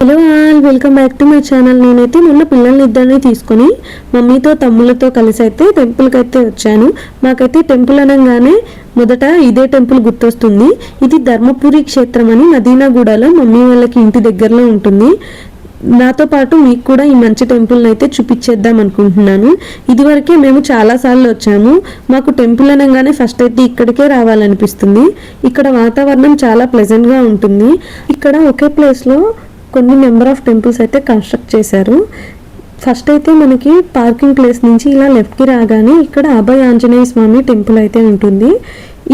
Hello all welcome back to my channel నేనైతే మొన్న పిల్లల్ని ఇద్దరిని తీసుకొని మమ్మీతో తమ్ముళ్ళతో కలిసి అయితే టెంపుల్కి అయితే వచ్చాను. మాకైతే టెంపుల్ అనగానే మొదట ఇదే టెంపుల్ గుర్తొస్తుంది. ఇది ధర్మపురి క్షేత్రం అని నదీనాగూడలో మమ్మీ వాళ్ళకి ఇంటి దగ్గరలో ఉంటుంది. నాతో పాటు మీకు కూడా ఈ మంచి టెంపుల్ని అయితే చూపించేద్దాం అనుకుంటున్నాను. ఇదివరకే మేము చాలాసార్లు వచ్చాము. మాకు టెంపుల్ అనగానే ఫస్ట్ అయితే ఇక్కడికే రావాలనిపిస్తుంది. ఇక్కడ వాతావరణం చాలా ప్లెజెంట్గా ఉంటుంది. ఇక్కడ ఒకే ప్లేస్లో కొన్ని నెంబర్ ఆఫ్ టెంపుల్స్ అయితే కన్స్ట్రక్ట్ చేశారు. ఫస్ట్ అయితే మనకి పార్కింగ్ ప్లేస్ నుంచి ఇలా లెఫ్ట్కి రాగానే ఇక్కడ అభయ ఆంజనేయ స్వామి టెంపుల్ అయితే ఉంటుంది.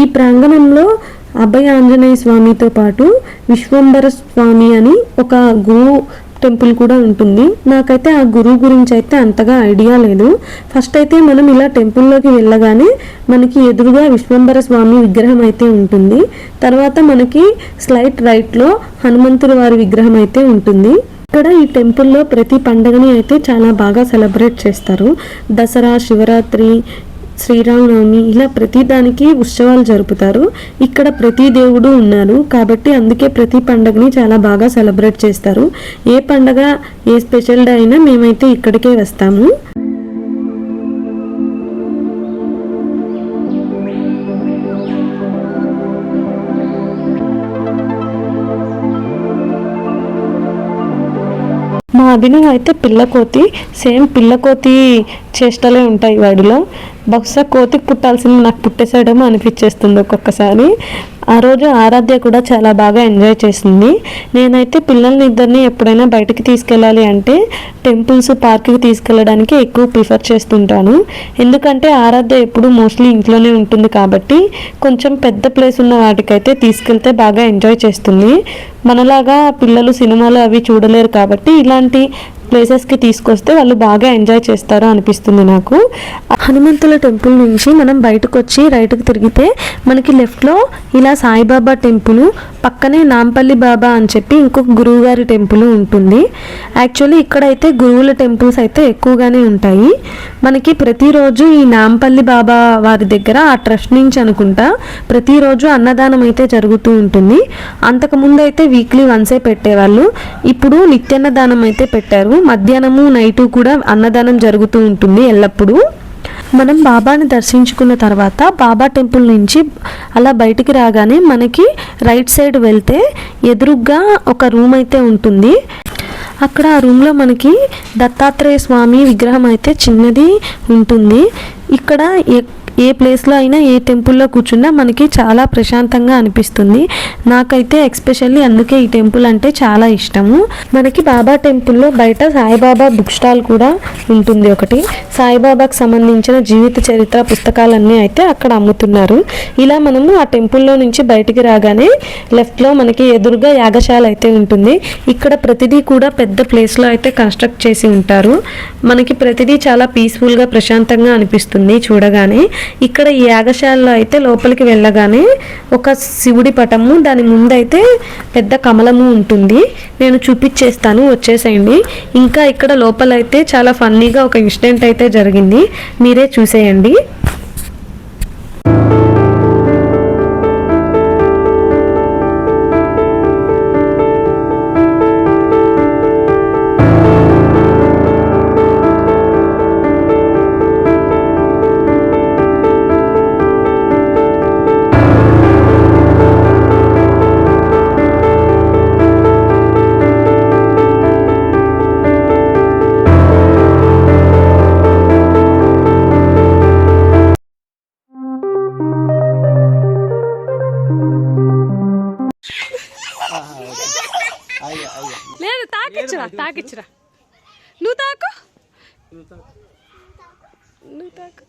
ఈ ప్రాంగణంలో అభయ ఆంజనేయ స్వామితో పాటు విశ్వంబర స్వామి అని ఒక గో టెంపుల్ కూడా ఉంటుంది. నాకైతే ఆ గురువు గురించి అయితే అంతగా ఐడియా లేదు. ఫస్ట్ అయితే మనం ఇలా టెంపుల్లోకి వెళ్ళగానే మనకి ఎదురుగా విశ్వంబర స్వామి విగ్రహం అయితే ఉంటుంది. తర్వాత మనకి స్లైట్ రైట్లో హనుమంతుడి వారి విగ్రహం అయితే ఉంటుంది. ఇక్కడ ఈ టెంపుల్లో ప్రతి పండుగని అయితే చాలా బాగా సెలబ్రేట్ చేస్తారు. దసరా శివరాత్రి శ్రీరామనవమి ఇలా ప్రతి దానికి ఉత్సవాలు జరుపుతారు. ఇక్కడ ప్రతి దేవుడు ఉన్నారు. కాబట్టి అందుకే ప్రతి పండగని చాలా బాగా సెలబ్రేట్ చేస్తారు. ఏ పండగ ఏ స్పెషల్ డే అయినా మేమైతే ఇక్కడికే వస్తాము. మా అభినవ్ అయితే పిల్లకోతి. సేమ్ పిల్లకోతి చేష్టలే ఉంటాయి వాడిలో. బహుశా కోతికి పుట్టాల్సింది నాకు పుట్టేసాడేమో అనిపించేస్తుంది ఒక్కొక్కసారి. ఆ రోజు ఆరాధ్య కూడా చాలా బాగా ఎంజాయ్ చేసింది. నేనైతే పిల్లల్ని ఇద్దరిని ఎప్పుడైనా బయటకి తీసుకెళ్ళాలి అంటే టెంపుల్స్ పార్క్కి తీసుకెళ్ళడానికి ఎక్కువ ప్రిఫర్ చేస్తుంటాను. ఎందుకంటే ఆరాధ్య ఎప్పుడు మోస్ట్లీ ఇంట్లోనే ఉంటుంది కాబట్టి కొంచెం పెద్ద ప్లేస్ ఉన్న వాటికైతే తీసుకెళ్తే బాగా ఎంజాయ్ చేస్తుంది. మనలాగా పిల్లలు సినిమాలు అవి చూడలేరు కాబట్టి ఇలాంటి ప్లేసెస్కి తీసుకొస్తే వాళ్ళు బాగా ఎంజాయ్ చేస్తారు అనిపిస్తుంది నాకు. హనుమంతుల టెంపుల్ నుంచి మనం బయటకు వచ్చి రైట్కి తిరిగితే మనకి లెఫ్ట్లో ఇలా సాయిబాబా టెంపుల్ పక్కనే నాంపల్లి బాబా అని చెప్పి ఇంకొక గురువుగారి టెంపుల్ ఉంటుంది. యాక్చువల్లీ ఇక్కడైతే గురువుల టెంపుల్స్ అయితే ఎక్కువగానే ఉంటాయి. మనకి ప్రతిరోజు ఈ నాంపల్లి బాబా వారి దగ్గర ఆ ట్రస్ట్ నుంచి అనుకుంటా ప్రతిరోజు అన్నదానం అయితే జరుగుతూ ఉంటుంది. అంతకుముందు అయితే వీక్లీ వన్సే పెట్టేవాళ్ళు. ఇప్పుడు నిత్యాన్నదానం అయితే పెట్టారు. మధ్యాహ్నము నైటు కూడా అన్నదానం జరుగుతూ ఉంటుంది ఎల్లప్పుడూ. మనం బాబాని దర్శించుకున్న తర్వాత బాబా టెంపుల్ నుంచి అలా బయటికి రాగానే మనకి రైట్ సైడ్ వెళ్తే ఎదురుగ్గా ఒక రూమ్ అయితే ఉంటుంది. అక్కడ ఆ రూమ్లో మనకి దత్తాత్రేయ స్వామి విగ్రహం అయితే చిన్నది ఉంటుంది. ఇక్కడ ఏ ప్లేస్లో అయినా ఏ టెంపుల్లో కూర్చున్నా మనకి చాలా ప్రశాంతంగా అనిపిస్తుంది. నాకైతే ఎక్స్పెషల్లీ అందుకే ఈ టెంపుల్ అంటే చాలా ఇష్టము. మనకి బాబా టెంపుల్లో బయట సాయిబాబా బుక్ స్టాల్ కూడా ఉంటుంది ఒకటి. సాయిబాబాకు సంబంధించిన జీవిత చరిత్ర పుస్తకాలన్నీ అయితే అక్కడ అమ్ముతున్నారు. ఇలా మనము ఆ టెంపుల్లో నుంచి బయటికి రాగానే లెఫ్ట్లో మనకి ఎదురుగా యాగశాల అయితే ఉంటుంది. ఇక్కడ ప్రతిదీ కూడా పెద్ద ప్లేస్లో అయితే కన్స్ట్రక్ట్ చేసి ఉంటారు. మనకి ప్రతిదీ చాలా పీస్ఫుల్గా ప్రశాంతంగా అనిపిస్తుంది చూడగానే. ఇక్కడ ఈ యాగశాలలో అయితే లోపలికి వెళ్ళగానే ఒక శివుడి పటము దాని ముందైతే పెద్ద కమలము ఉంటుంది. నేను చూపించేస్తాను వచ్చేసేయండి. ఇంకా ఇక్కడ లోపలైతే చాలా ఫన్ ఫన్నీగా ఒక ఇన్సిడెంట్ అయితే జరిగింది. మీరే చూసేయండి. తాకిచ్చురా. తాకిచ్చురా నువ్వు తాకు. నువ్వు తాకు.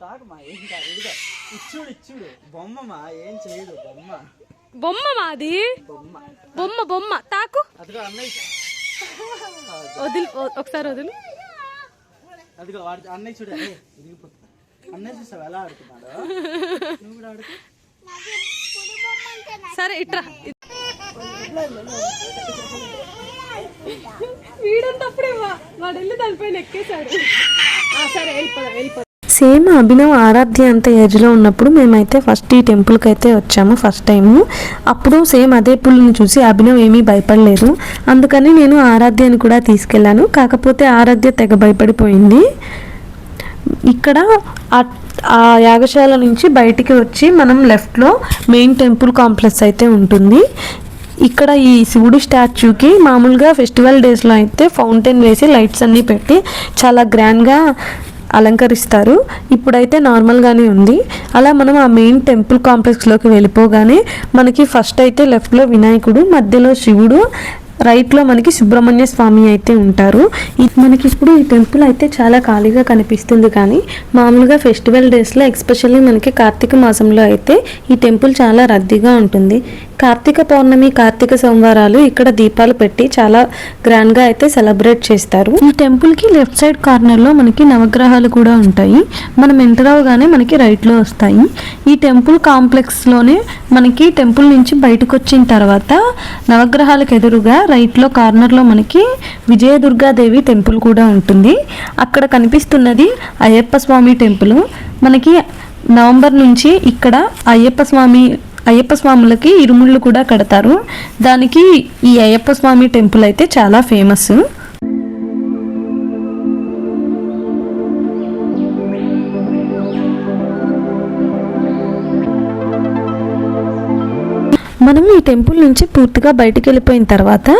తాకమా? ఏం కాదు ఇదిగో ఇచ్చుడు ఇచ్చుడు. బొమ్మమా? ఏం చేయదు బొమ్మ. బొమ్మ మాది బొమ్మ. బొమ్మ బొమ్మ. తాకు. వదిలి ఒకసారి వదులు. అదిగో వాడి అన్నయ్య చూడు అరే ఇరిగిపోతుంది అన్నయ్య చూసావు? ఎలా ఆడుతున్నాడు? నువ్వు కూడా ఆడుతూ సరే ఇట్రా. వీడంతప్పుడే వాడు వెళ్ళి దానిపైన ఎక్కేశాడు సరే సేమ్ అభినవ్ ఆరాధ్య అంత ఏజ్లో ఉన్నప్పుడు మేమైతే ఫస్ట్ ఈ టెంపుల్కి అయితే వచ్చాము ఫస్ట్ టైము. అప్పుడు సేమ్ అదే పుల్ని చూసి అభినవ్ ఏమీ భయపడలేదు. అందుకని నేను ఆరాధ్యని కూడా తీసుకెళ్ళాను. కాకపోతే ఆరాధ్య తెగ భయపడిపోయింది. ఇక్కడ ఆ యాగశాల నుంచి బయటికి వచ్చి మనం లెఫ్ట్లో మెయిన్ టెంపుల్ కాంప్లెక్స్ అయితే ఉంటుంది. ఇక్కడ ఈ శివుడు స్టాచ్యూకి మామూలుగా ఫెస్టివల్ డేస్లో అయితే ఫౌంటైన్ వేసి లైట్స్ అన్నీ పెట్టి చాలా గ్రాండ్గా అలంకరిస్తారు. ఇప్పుడైతే నార్మల్గానే ఉంది. అలా మనం ఆ మెయిన్ టెంపుల్ కాంప్లెక్స్లోకి వెళ్ళిపోగానే మనకి ఫస్ట్ అయితే లెఫ్ట్లో వినాయకుడు మధ్యలో శివుడు రైట్లో మనకి సుబ్రహ్మణ్య స్వామి అయితే ఉంటారు. మనకి ఇప్పుడు ఈ టెంపుల్ అయితే చాలా ఖాళీగా కనిపిస్తుంది కానీ మామూలుగా ఫెస్టివల్ డేస్లో ఎక్స్పెషల్లీ మనకి కార్తీక మాసంలో అయితే ఈ టెంపుల్ చాలా రద్దీగా ఉంటుంది. కార్తీక పౌర్ణమి కార్తీక సోమవారాలు ఇక్కడ దీపాలు పెట్టి చాలా గ్రాండ్గా అయితే సెలబ్రేట్ చేస్తారు. ఈ టెంపుల్కి లెఫ్ట్ సైడ్ కార్నర్లో మనకి నవగ్రహాలు కూడా ఉంటాయి. మనం ఎంటర్ అవగానే మనకి రైట్లో వస్తాయి. ఈ టెంపుల్ కాంప్లెక్స్లోనే మనకి టెంపుల్ నుంచి బయటకు వచ్చిన తర్వాత నవగ్రహాలకు ఎదురుగా రైట్లో కార్నర్లో మనకి విజయదుర్గాదేవి టెంపుల్ కూడా ఉంటుంది. అక్కడ కనిపిస్తున్నది అయ్యప్ప స్వామి టెంపుల్. మనకి నవంబర్ నుంచి ఇక్కడ అయ్యప్ప స్వామి అయ్యప్ప స్వాములకి ఇరుముళ్ళు కూడా కడతారు. దానికి ఈ అయ్యప్ప స్వామి టెంపుల్ అయితే చాలా ఫేమస్ మనం ఈ టెంపుల్ నుంచి పూర్తిగా బయటికి వెళ్ళిపోయిన తర్వాత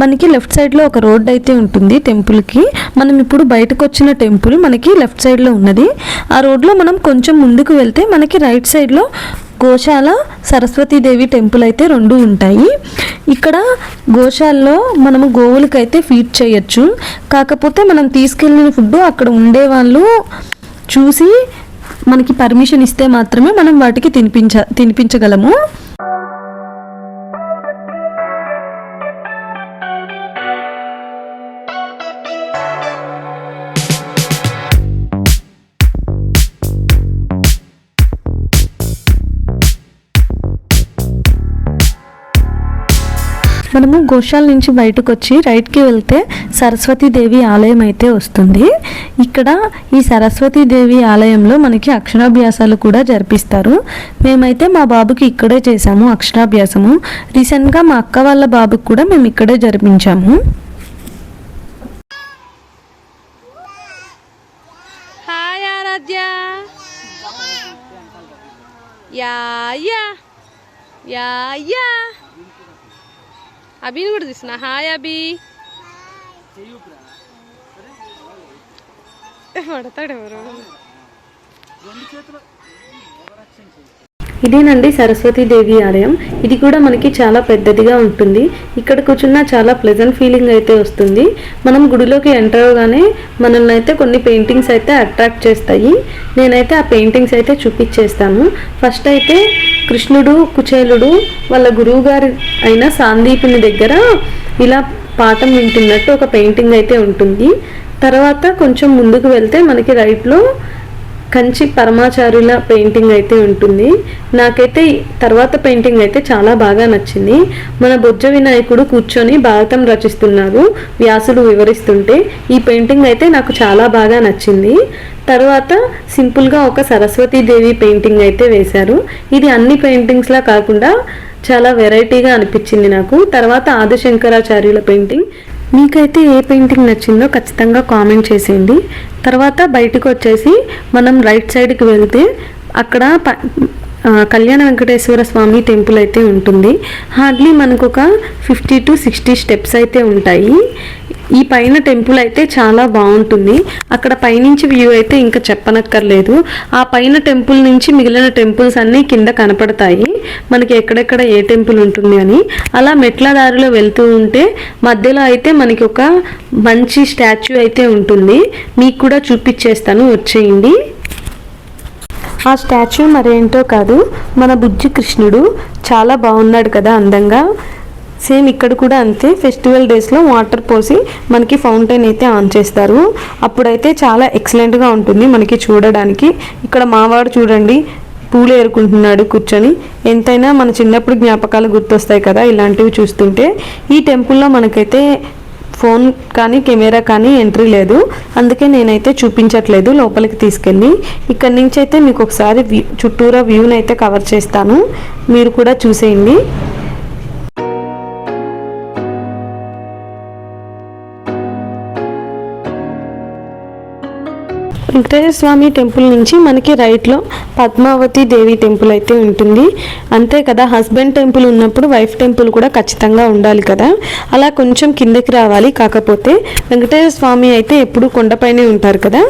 మనకి లెఫ్ట్ సైడ్లో ఒక రోడ్ అయితే ఉంటుంది టెంపుల్కి మనం ఇప్పుడు బయటకు వచ్చిన టెంపుల్ మనకి లెఫ్ట్ సైడ్లో ఉన్నది. ఆ రోడ్లో మనం కొంచెం ముందుకు వెళ్తే మనకి రైట్ సైడ్లో గోశాల సరస్వతీదేవి టెంపుల్ అయితే రెండు ఉంటాయి. ఇక్కడ గోశాలలో మనము గోవులకైతే ఫీడ్ చేయొచ్చు. కాకపోతే మనం తీసుకెళ్ళిన ఫుడ్ అక్కడ ఉండే వాళ్ళు చూసి మనకి పర్మిషన్ ఇస్తే మాత్రమే మనం వాటికి తినిపించ తినిపించగలము. మనము గోశాల నుంచి బయటకు వచ్చి రైట్కి వెళ్తే సరస్వతీదేవి ఆలయం అయితే వస్తుంది. ఇక్కడ ఈ సరస్వతీదేవి ఆలయంలో మనకి అక్షరాభ్యాసాలు కూడా జరిపిస్తారు. మేమైతే మా బాబుకి ఇక్కడే చేసాము అక్షరాభ్యాసము. రీసెంట్గా మా అక్క వాళ్ళ బాబుకి కూడా మేము ఇక్కడే జరిపించాము. Hi Aaradhya. Yeah yeah. Yeah yeah. అభిని కూడా తీసిన హాయ్ అభి. పడతాడు ఎవరు ఇదేనండి సరస్వతీదేవి ఆలయం. ఇది కూడా మనకి చాలా పెద్దదిగా ఉంటుంది. ఇక్కడ కూర్చున్న చాలా ప్లెజెంట్ ఫీలింగ్ అయితే వస్తుంది. మనం గుడిలోకి ఎంటర్ అవగానే మనల్ని అయితే కొన్ని పెయింటింగ్స్ అయితే అట్రాక్ట్ చేస్తాయి. నేనైతే ఆ పెయింటింగ్స్ అయితే చూపించేస్తాను. ఫస్ట్ అయితే కృష్ణుడు కుచేలుడు వాళ్ళ గురువు గారి అయిన సాందీపుని దగ్గర ఇలా పాఠం వింటున్నట్టు ఒక పెయింటింగ్ అయితే ఉంటుంది. తర్వాత కొంచెం ముందుకు వెళ్తే మనకి రైట్లో కంచి పరమాచార్యుల పెయింటింగ్ అయితే ఉంటుంది. నాకైతే తర్వాత పెయింటింగ్ అయితే చాలా బాగా నచ్చింది. మన బొజ్జ వినాయకుడు కూర్చొని భారతం రచిస్తున్నారు. వ్యాసులు వివరిస్తుంటే ఈ పెయింటింగ్ అయితే నాకు చాలా బాగా నచ్చింది. తర్వాత సింపుల్గా ఒక సరస్వతీదేవి పెయింటింగ్ అయితే వేశారు. ఇది అన్ని పెయింటింగ్స్లా కాకుండా చాలా వెరైటీగా అనిపించింది నాకు. తర్వాత ఆదిశంకరాచార్యుల పెయింటింగ్. మీకైతే ఏ పెయింటింగ్ నచ్చిందో ఖచ్చితంగా కామెంట్ చేసేయండి. తర్వాత బయటకు వచ్చేసి మనం రైట్ సైడ్కి వెళ్తే అక్కడ ప- కళ్యాణ వెంకటేశ్వర స్వామి టెంపుల్ అయితే ఉంటుంది. హార్డ్లీ మనకు ఒక ఫిఫ్టీ టు సిక్స్టీ స్టెప్స్ అయితే ఉంటాయి. ఈ పైన టెంపుల్ అయితే చాలా బాగుంటుంది. అక్కడ పైనుంచి వ్యూ అయితే ఇంకా చెప్పనక్కర్లేదు. ఆ పైన టెంపుల్ నుంచి మిగిలిన టెంపుల్స్ అన్నీ కింద కనపడతాయి. మనకి ఎక్కడెక్కడ ఏ టెంపుల్ ఉంటుంది అని. అలా మెట్ల దారిలో వెళ్తూ ఉంటే మధ్యలో అయితే మనకి ఒక మంచి స్టాచ్యూ అయితే ఉంటుంది. మీకు కూడా చూపించేస్తాను వచ్చేయండి. ఆ స్టాచ్యూ మరేంటో కాదు. మన బుజ్జి కృష్ణుడు చాలా బాగున్నాడు కదా అందంగా. సేమ్ ఇక్కడ కూడా అంతే. ఫెస్టివల్ డేస్లో వాటర్ పోసి మనకి ఫౌంటైన్ అయితే ఆన్ చేస్తారు. అప్పుడైతే చాలా ఎక్సలెంట్గా ఉంటుంది మనకి చూడడానికి. ఇక్కడ మావాడు చూడండి పూలు ఏరుకుంటున్నాడు కూర్చొని. ఎంతైనా మన చిన్నప్పుడు జ్ఞాపకాలు గుర్తొస్తాయి కదా ఇలాంటివి చూస్తుంటే. ఈ టెంపుల్లో మనకైతే ఫోన్ కానీ కెమెరా కానీ ఎంట్రీ లేదు. అందుకే నేనైతే చూపించట్లేదు లోపలికి తీసుకెళ్ళి. ఇక్కడి నుంచి అయితే మీకు ఒకసారి వ్యూ చుట్టూరా వ్యూని అయితే కవర్ చేస్తాను. మీరు కూడా చూసేయండి. వెంకటేశ్వర స్వామి టెంపుల్ నుంచి మనకి రైట్లో పద్మావతి దేవి టెంపుల్ అయితే ఉంటుంది. అంతే కదా హస్బెండ్ టెంపుల్ ఉన్నప్పుడు వైఫ్ టెంపుల్ కూడా ఖచ్చితంగా ఉండాలి కదా. అలా కొంచెం కిందకి రావాలి. కాకపోతే వెంకటేశ్వర స్వామి అయితే ఎప్పుడు కొండపైనే ఉంటారు కదా.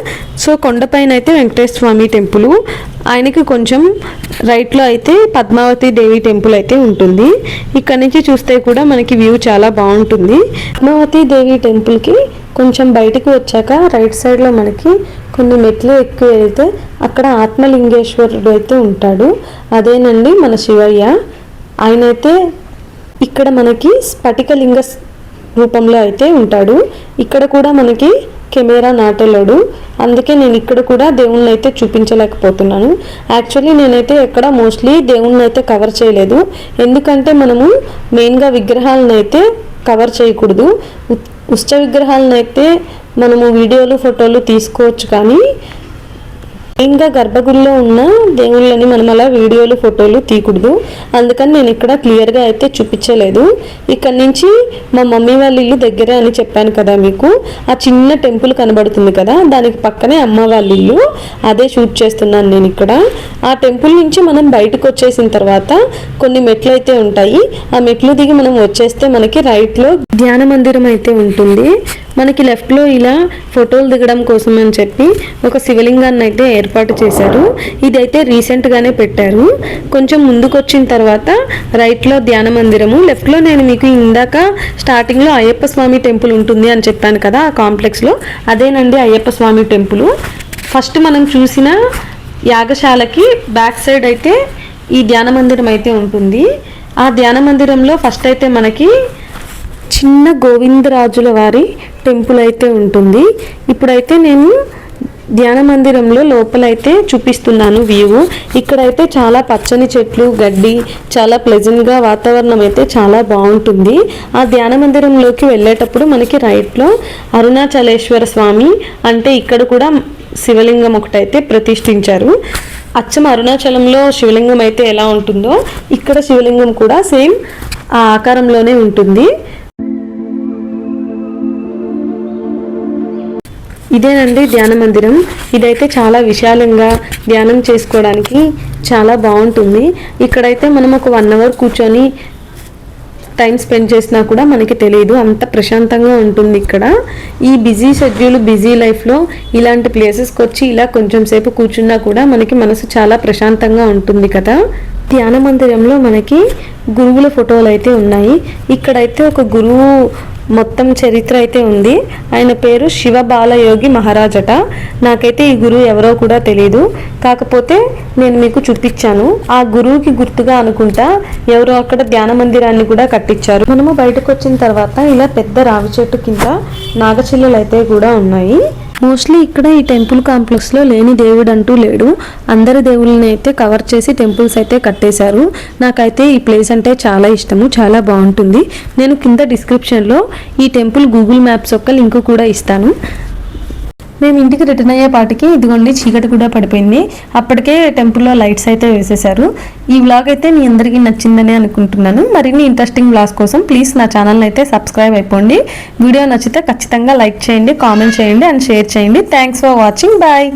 సో కొండపైన అయితే వెంకటేశ్వర స్వామి టెంపుల్. ఆయనకి కొంచెం రైట్లో అయితే పద్మావతి దేవి టెంపుల్ అయితే ఉంటుంది. ఇక్కడ నుంచి చూస్తే కూడా మనకి వ్యూ చాలా బాగుంటుంది. పద్మావతి దేవి టెంపుల్కి కొంచెం బయటికి వచ్చాక రైట్ సైడ్లో మనకి కొన్ని మెట్లు ఎక్కువ వెళ్తే అక్కడ ఆత్మలింగేశ్వరుడు అయితే ఉంటాడు. అదేనండి మన శివయ్య. ఆయన అయితే ఇక్కడ మనకి స్ఫటికలింగ రూపంలో అయితే ఉంటాడు. ఇక్కడ కూడా మనకి కెమెరా నాటలేడు. అందుకే నేను ఇక్కడ కూడా దేవుణ్ణి అయితే చూపించలేకపోతున్నాను. యాక్చువల్లీ నేనైతే ఎక్కడ మోస్ట్లీ దేవుణ్ణి అయితే కవర్ చేయలేదు. ఎందుకంటే మనము మెయిన్గా విగ్రహాలను అయితే కవర్ చేయకూడదు. ఉ- ఉష్ట విగ్రహాలను అయితే మనము వీడియోలు ఫోటోలు తీసుకోవచ్చు కానీ మెయిన్గా గర్భగుడిలో ఉన్న దేవుళ్ళని మనం అలా వీడియోలు ఫోటోలు తీయకూడదు. అందుకని నేను ఇక్కడ క్లియర్గా అయితే చూపించలేదు. ఇక్కడ నుంచి మా మమ్మీ వాళ్ళ ఇల్లు దగ్గరే అని చెప్పాను కదా మీకు. ఆ చిన్న టెంపుల్ కనబడుతుంది కదా దానికి పక్కనే అమ్మ వాళ్ళ ఇల్లు. అదే షూట్ చేస్తున్నాను నేను ఇక్కడ. ఆ టెంపుల్ నుంచి మనం బయటకు వచ్చేసిన తర్వాత కొన్ని మెట్లు అయితే ఉంటాయి. ఆ మెట్లు దిగి మనం వచ్చేస్తే మనకి రైట్లో ధ్యాన మందిరం అయితే ఉంటుంది. మనకి లెఫ్ట్లో ఇలా ఫోటోలు దిగడం కోసం అని చెప్పి ఒక శివలింగాన్ని అయితే ఏర్పాటు చేశారు. ఇదైతే రీసెంట్గానే పెట్టారు. కొంచెం ముందుకు వచ్చిన తర్వాత రైట్లో ధ్యాన మందిరము లెఫ్ట్లో నేను మీకు ఇందాక స్టార్టింగ్లో అయ్యప్ప స్వామి టెంపుల్ ఉంటుంది అని చెప్పాను కదా ఆ కాంప్లెక్స్లో అదేనండి అయ్యప్ప స్వామి టెంపుల్. ఫస్ట్ మనం చూసిన యాగశాలకి బ్యాక్ సైడ్ అయితే ఈ ధ్యాన మందిరం అయితే ఉంటుంది. ఆ ధ్యాన మందిరంలో ఫస్ట్ అయితే మనకి చిన్న గోవిందరాజుల వారి టెంపుల్ అయితే ఉంటుంది. ఇప్పుడైతే నేను ధ్యాన మందిరంలో లోపలైతే చూపిస్తున్నాను వ్యూ ఇక్కడైతే చాలా పచ్చని చెట్లు గడ్డి చాలా ప్లెజెంట్గా వాతావరణం అయితే చాలా బాగుంటుంది. ఆ ధ్యాన మందిరంలోకి వెళ్ళేటప్పుడు మనకి రైట్లో అరుణాచలేశ్వర స్వామి అంటే ఇక్కడ కూడా శివలింగం ఒకటైతే ప్రతిష్ఠించారు. అచ్చం అరుణాచలంలో శివలింగం అయితే ఎలా ఉంటుందో ఇక్కడ శివలింగం కూడా సేమ్ ఆ ఆకారంలోనే ఉంటుంది. ఇదేనండి ధ్యాన మందిరం. ఇదైతే చాలా విశాలంగా ధ్యానం చేసుకోవడానికి చాలా బాగుంటుంది. ఇక్కడైతే మనం ఒక వన్ అవర్ కూర్చొని టైం స్పెండ్ చేసినా కూడా మనకి తెలియదు. అంత ప్రశాంతంగా ఉంటుంది ఇక్కడ. ఈ బిజీ షెడ్యూల్ బిజీ లైఫ్లో ఇలాంటి ప్లేసెస్కి వచ్చి ఇలా కొంచెం సేపు కూర్చున్నా కూడా మనకి మనసు చాలా ప్రశాంతంగా ఉంటుంది కదా. ధ్యాన మందిరంలో మనకి గురువుల ఫోటోలు అయితే ఉన్నాయి. ఇక్కడైతే ఒక గురువు మొత్తం చరిత్ర అయితే ఉంది. ఆయన పేరు శివ బాలయోగి మహారాజట. నాకైతే ఈ గురువు ఎవరో కూడా తెలియదు కాకపోతే నేను మీకు చూపించాను. ఆ గురువుకి గుర్తుగా అనుకుంటా ఎవరో అక్కడ ధ్యాన మందిరాన్ని కూడా కట్టించారు. మనము బయటకు వచ్చిన తర్వాత ఇలా పెద్ద రావి చెట్టు కింద నాగచిల్లలు అయితే కూడా ఉన్నాయి. మోస్ట్లీ ఇక్కడ ఈ టెంపుల్ కాంప్లెక్స్లో లేని దేవుడు అంటూ లేడు. అందరి దేవుళ్ళని అయితే కవర్ చేసి టెంపుల్స్ అయితే కట్టేశారు. నాకైతే ఈ ప్లేస్ అంటే చాలా ఇష్టము చాలా బాగుంటుంది. నేను కింద డిస్క్రిప్షన్లో ఈ టెంపుల్ గూగుల్ మ్యాప్స్ యొక్క లింక్ కూడా ఇస్తాను. మేము ఇంటికి రిటర్న్ అయ్యేపాటికి ఇదిగోండి చీకటి కూడా పడిపోయింది. అప్పటికే టెంపుల్లో లైట్స్ అయితే వేసేశారు. ఈ వ్లాగ్ అయితే మీ అందరికీ నచ్చిందని అనుకుంటున్నాను. మరిన్ని ఇంట్రెస్టింగ్ వ్లాగ్స్ కోసం ప్లీజ్ నా ఛానల్ని అయితే సబ్స్క్రైబ్ అయిపోండి. వీడియో నచ్చితే ఖచ్చితంగా లైక్ చేయండి కామెంట్ చేయండి అండ్ షేర్ చేయండి. Thanks for watching bye